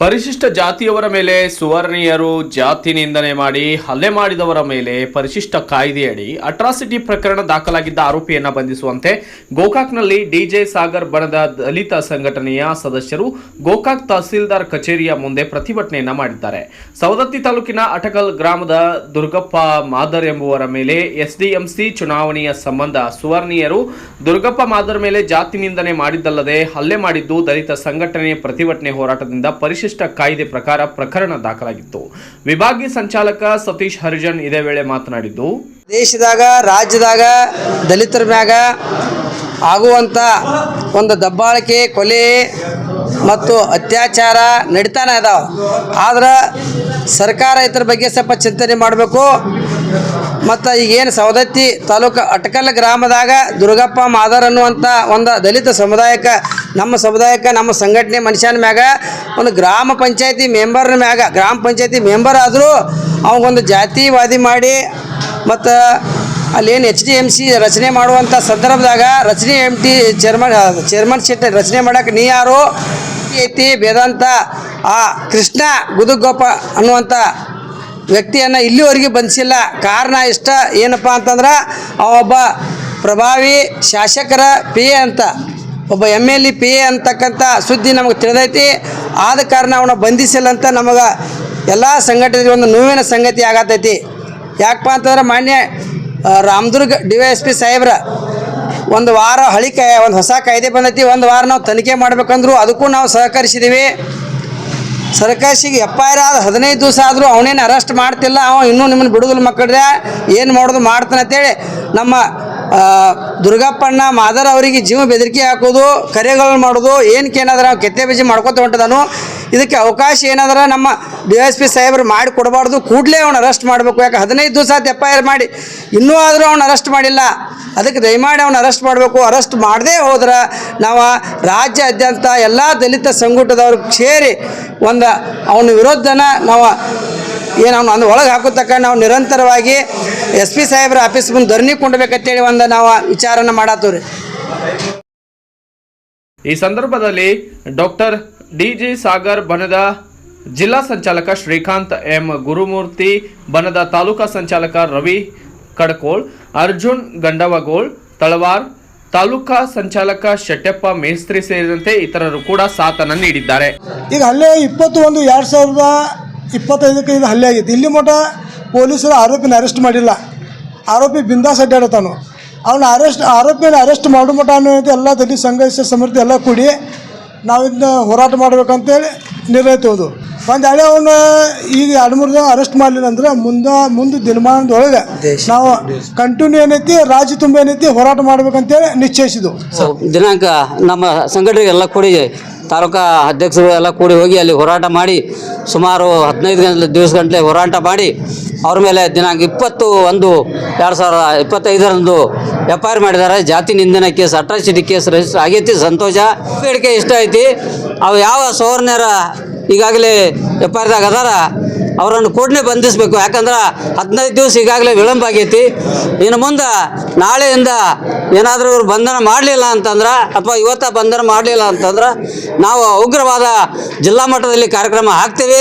ಪರಿಶಿಷ್ಟ ಜಾತಿಯವರ ಮೇಲೆ ಸುವರ್ಣೀಯರು ಜಾತಿ ನಿಂದನೆ ಮಾಡಿ ಹಲ್ಲೆ ಮಾಡಿದವರ ಮೇಲೆ ಪರಿಶಿಷ್ಟ ಕಾಯ್ದೆಯಡಿ ಅಟ್ರಾಸಿಟಿ ಪ್ರಕರಣ ದಾಖಲಾಗಿದ್ದ ಆರೋಪಿಯನ್ನು ಬಂಧಿಸುವಂತೆ ಗೋಕಾಕ್ನಲ್ಲಿ ಡಿಜೆ ಸಾಗರ್ ಬಣದ ದಲಿತ ಸಂಘಟನೆಯ ಸದಸ್ಯರು ಗೋಕಾಕ್ ತಹಸೀಲ್ದಾರ್ ಕಚೇರಿಯ ಮುಂದೆ ಪ್ರತಿಭಟನೆಯನ್ನ ಮಾಡಿದ್ದಾರೆ. ಸವದತ್ತಿ ತಾಲೂಕಿನ ಅಟಕಲ್ ಗ್ರಾಮದ ದುರ್ಗಪ್ಪ ಮಾದರ್ ಎಂಬುವರ ಮೇಲೆ ಎಸ್ಡಿಎಂಸಿ ಚುನಾವಣೆಯ ಸಂಬಂಧ ಸುವರ್ಣೀಯರು ದುರ್ಗಪ್ಪ ಮಾದರ್ ಮೇಲೆ ಜಾತಿ ನಿಂದನೆ ಮಾಡಿದ್ದಲ್ಲದೆ ಹಲ್ಲೆ ಮಾಡಿದ್ದು ದಲಿತ ಸಂಘಟನೆ ಪ್ರತಿಭಟನೆ ಹೋರಾಟದಿಂದ ಪರಿಶಿಷ್ಟ ಕಾಯ್ದೆ ಪ್ರಕಾರ ಪ್ರಕರಣ ದಾಖಲಾಗಿತ್ತು. ವಿಭಾಗೀಯ ಸಂಚಾಲಕ ಸತೀಶ್ ಹರಿಜನ್ ಇದೇ ವೇಳೆ ಮಾತನಾಡಿದ್ದು, ದೇಶದಾಗ, ರಾಜ್ಯದಾಗ, ದಲಿತರ ಮ್ಯಾಗ ಆಗುವಂಥ ಒಂದು ದಬ್ಬಾಳಿಕೆ, ಕೊಲೆ ಮತ್ತು ಅತ್ಯಾಚಾರ ನಡೀತಾನೆ ಅದಾವ. ಆದ್ರೆ ಸರ್ಕಾರ ಇದ್ರ ಬಗ್ಗೆ ಸ್ವಲ್ಪ ಚಿಂತನೆ ಮಾಡಬೇಕು. ಮತ್ತು ಈಗೇನು ಸವದತ್ತಿ ತಾಲೂಕು ಅಟಕಲ್ ಗ್ರಾಮದಾಗ ದುರ್ಗಪ್ಪ ಮಾದರ್ ಅನ್ನುವಂಥ ಒಂದು ದಲಿತ ಸಮುದಾಯಕ್ಕೆ, ನಮ್ಮ ಸಮುದಾಯಕ್ಕೆ, ನಮ್ಮ ಸಂಘಟನೆ ಮನುಷ್ಯನ ಮ್ಯಾಗ, ಒಂದು ಗ್ರಾಮ ಪಂಚಾಯತಿ ಮೆಂಬರ್ನ ಮ್ಯಾಗ, ಗ್ರಾಮ ಪಂಚಾಯತಿ ಮೆಂಬರ್ ಆದರೂ ಅವಗೊಂದು ಜಾತಿವಾದಿ ಮಾಡಿ ಮತ್ತು ಅಲ್ಲೇನು ಎಚ್ ಡಿ ಎಂ ಸಿ ರಚನೆ ಮಾಡುವಂಥ ಸಂದರ್ಭದಾಗ ರಚನೆ ಎಂ ಟಿ ಚೇರ್ಮನ್ ಚೇರ್ಮನ್ ಶೆಟ್ಟ ರಚನೆ ಮಾಡೋಕೆ ನೀ ಯಾರು? ಐತಿ ಬೇದಾಂತ ಆ ಕೃಷ್ಣ ಗುದುಗೊಪ್ಪ ಅನ್ನುವಂಥ ವ್ಯಕ್ತಿಯನ್ನು ಇಲ್ಲಿವರೆಗೆ ಬಂಧಿಸಿಲ್ಲ. ಕಾರಣ ಇಷ್ಟ, ಏನಪ್ಪ ಅಂತಂದ್ರೆ ಒಬ್ಬ ಪ್ರಭಾವಿ ಶಾಸಕರ ಪಿ ಎ ಅಂತ, ಒಬ್ಬ M L A P A ಅಂತಕ್ಕಂಥ ಸುದ್ದಿ ನಮಗೆ ತಿಳಿದೈತಿ. ಆದ ಕಾರಣ ಅವನ ಬಂಧಿಸಿಲ್ಲ ಅಂತ ನಮಗೆ ಎಲ್ಲ ಸಂಘಟನೆ ಒಂದು ನೋವಿನ ಸಂಗತಿ ಆಗತೈತಿ. ಯಾಕಪ್ಪ ಅಂತಂದ್ರೆ ಮಾನ್ಯ Ramdurg D Y S P ಸಾಹೇಬ್ರ, ಒಂದು ವಾರ ಹಳಿ ಕಾಯ ಒಂದು ಹೊಸ ಕಾಯ್ದೆ ಬಂದೈತಿ. ಒಂದು ವಾರ ನಾವು ತನಿಖೆ ಮಾಡಬೇಕಂದ್ರು ಅದಕ್ಕೂ ನಾವು ಸಹಕರಿಸಿದ್ದೀವಿ ಸರ್ಕಾಸಿಗೆ ಎಫ್ ಆದ ಹದಿನೈದು ದಿವಸ ಆದರೂ ಅವನೇನು ಅರೆಸ್ಟ್ ಮಾಡ್ತಿಲ್ಲ, ಅವ ಇನ್ನೂ ನಿಮ್ಮನ್ನು ಬಿಡುದಿಲ್ಲ ಮಕ್ಕಳ್ರೆ ಏನು ಮಾಡೋದು ಮಾಡ್ತಾನೆ ಅಂತೇಳಿ ನಮ್ಮ ದುರ್ಗಪ್ಪಣ್ಣ ಮಾದರ್ ಅವರಿಗೆ ಜೀವ ಬೆದರಿಕೆ ಹಾಕೋದು ಕರೆಗಳನ್ನು ಮಾಡೋದು ಏನಕ್ಕೆ ಏನಾದ್ರೆ ಕೆತ್ತೆ ಬೀಜ ಮಾಡ್ಕೊತ ಹೊಂಟದನು. ಇದಕ್ಕೆ ಅವಕಾಶ ಏನಾದ್ರೆ ನಮ್ಮ ಡಿ ಎಸ್ ಪಿ ಸಾಹೇಬರು ಮಾಡಿ ಕೊಡಬಾರ್ದು, ಕೂಡಲೇ ಅವ್ನು ಅರೆಸ್ಟ್ ಮಾಡಬೇಕು. ಯಾಕೆ ಹದಿನೈದು ದಿವಸ ಆತು ಎಫ್ ಐ ಆರ್ ಮಾಡಿ, ಇನ್ನೂ ಆದರೂ ಅವ್ನು ಅರೆಸ್ಟ್ ಮಾಡಿಲ್ಲ. ಅದಕ್ಕೆ ದಯಮಾಡಿ ಅವ್ನು ಅರೆಸ್ಟ್ ಮಾಡಬೇಕು. ಅರೆಸ್ಟ್ ಮಾಡದೇ ಹೋದ್ರೆ ನಾವು ರಾಜ್ಯಾದ್ಯಂತ ಎಲ್ಲ ದಲಿತ ಸಂಘಟದವ್ರು ಸೇರಿ ಒಂದು ಅವನ ವಿರೋಧನ ನಾವು ಏನು ಅವ್ನು ಅಂದ್ರೆ ಒಳಗೆ ಹಾಕೋ ತಕ್ಕ ನಾವು ನಿರಂತರವಾಗಿ ಎಸ್ ಪಿ ಸಾಹೇಬ್ರ ಆಫೀಸ್ ಮುಂದೆ ಧರಣಿ ಕೊಂಡ್ಬೇಕಂತೇಳಿ ಒಂದು ನಾವು ವಿಚಾರನ ಮಾಡತ್ತವ್ರಿ. ಈ ಸಂದರ್ಭದಲ್ಲಿ ಡಾಕ್ಟರ್ ಡಿಜಿ ಸಾಗರ್ ಬನದ ಜಿಲ್ಲಾ ಸಂಚಾಲಕ ಶ್ರೀಕಾಂತ್ ಎಂ. ಗುರುಮೂರ್ತಿ, ಬನದ ತಾಲೂಕಾ ಸಂಚಾಲಕ ರವಿ ಕಡಕೋಳ್, ಅರ್ಜುನ್ ಗಂಡವಗೋಳ್, ತಳವಾರ್ ತಾಲೂಕಾ ಸಂಚಾಲಕ ಶೆಟ್ಟಪ್ಪ ಮೇಸ್ತ್ರಿ ಸೇರಿದಂತೆ ಇತರರು ಕೂಡ ಸಾಥನ ನೀಡಿದ್ದಾರೆ. ಈಗ ಹಲ್ಲೆ ಇಪ್ಪತ್ತು ಒಂದು ಎರಡು ಸಾವಿರದ ಇಪ್ಪತ್ತೈದಕ್ಕೆ ಇದು ಹಲ್ಲೆ ಆಗಿತ್ತು. ಇಲ್ಲಿ ಮಠ ಪೊಲೀಸರು ಆರೋಪಿನ ಅರೆಸ್ಟ್ ಮಾಡಿಲ್ಲ. ಆರೋಪಿ ಬಿಂದಾಸ್ ಅಡ್ಡಾಡತಾನು ಅವನು ಅರೆಸ್ಟ್ ಆರೋಪಿಯನ್ನು ಅರೆಸ್ಟ್ ಮಾಡೋ ಮಠ ಅನ್ನೋದು ಎಲ್ಲ ದಲಿತ ಸಂಘರ್ಷ ಸಮೃದ್ಧಿ ಎಲ್ಲ ಕೂಡಿ ನಾವು ಇದನ್ನ ಹೋರಾಟ ಮಾಡಬೇಕಂತೇಳಿ ನಿರ್ಣಯ ತೋದು ಒಂದು ಹಳೆ ಅವನ್ನ ಈಗ ಎರಡು ಮೂರು ಜನ ಅರೆಸ್ಟ್ ಮಾಡಲಿಲ್ಲ ಅಂದ್ರೆ ಮುಂದೆ ಮುಂದೆ ದಿನಮಾನದೊಳಗೆ ನಾವು ಕಂಟಿನ್ಯೂ ಏನೈತಿ ರಾಜ್ಯ ತುಂಬ ಏನೈತಿ ಹೋರಾಟ ಮಾಡ್ಬೇಕಂತೇಳಿ ನಿಶ್ಚಯಿಸಿದ್ವು ದಿನಾಂಕ ನಮ್ಮ ಸಂಘಟನೆಗೆಲ್ಲ ಎಲ್ಲ ಕೂಡಿ. ತಾಲೂಕಾ ಅಧ್ಯಕ್ಷರು ಎಲ್ಲ ಕೂಡಿ ಹೋಗಿ ಅಲ್ಲಿ ಹೋರಾಟ ಮಾಡಿ ಸುಮಾರು ಹದಿನೈದು ಗಂಟೆ ದಿವಸ ಗಂಟಲೆ ಹೋರಾಟ ಮಾಡಿ ಅವ್ರ ಮೇಲೆ ದಿನಾಂಕ ಇಪ್ಪತ್ತು ಒಂದು ಎರಡು ಸಾವಿರದ ಇಪ್ಪತ್ತೈದರಂದು ಎಫ್ ಐ ಆರ್ ಮಾಡಿದ್ದಾರೆ. ಜಾತಿ ನಿಂದನ ಕೇಸ್ ಅಟ್ರಾಸಿಟಿ ಕೇಸ್ ರಿಜಿಸ್ಟರ್ ಆಗೈತಿ, ಸಂತೋಷ, ಬೇಡಿಕೆ ಇಷ್ಟ ಐತಿ. ಅವು ಯಾವ ಸವರ್ಣ್ಯರ ಈಗಾಗಲೇ ಎಫ್ ಐ ಆರ್ದಾಗ ಅದಾರ, ಅವರನ್ನು ಕೂಡಲೇ ಬಂಧಿಸಬೇಕು. ಯಾಕಂದ್ರೆ ಹದಿನೈದು ದಿವಸ ಈಗಾಗಲೇ ವಿಳಂಬ ಆಗೈತಿ. ಇನ್ನು ಮುಂದೆ ನಾಳೆಯಿಂದ ಏನಾದರೂ ಇವರು ಬಂಧನ ಮಾಡಲಿಲ್ಲ ಅಂತಂದ್ರೆ ಅಥವಾ ಇವತ್ತ ಬಂಧನ ಮಾಡಲಿಲ್ಲ ಅಂತಂದ್ರೆ, ನಾವು ಉಗ್ರವಾದ ಜಿಲ್ಲಾ ಮಟ್ಟದಲ್ಲಿ ಕಾರ್ಯಕ್ರಮ ಹಾಕ್ತೀವಿ.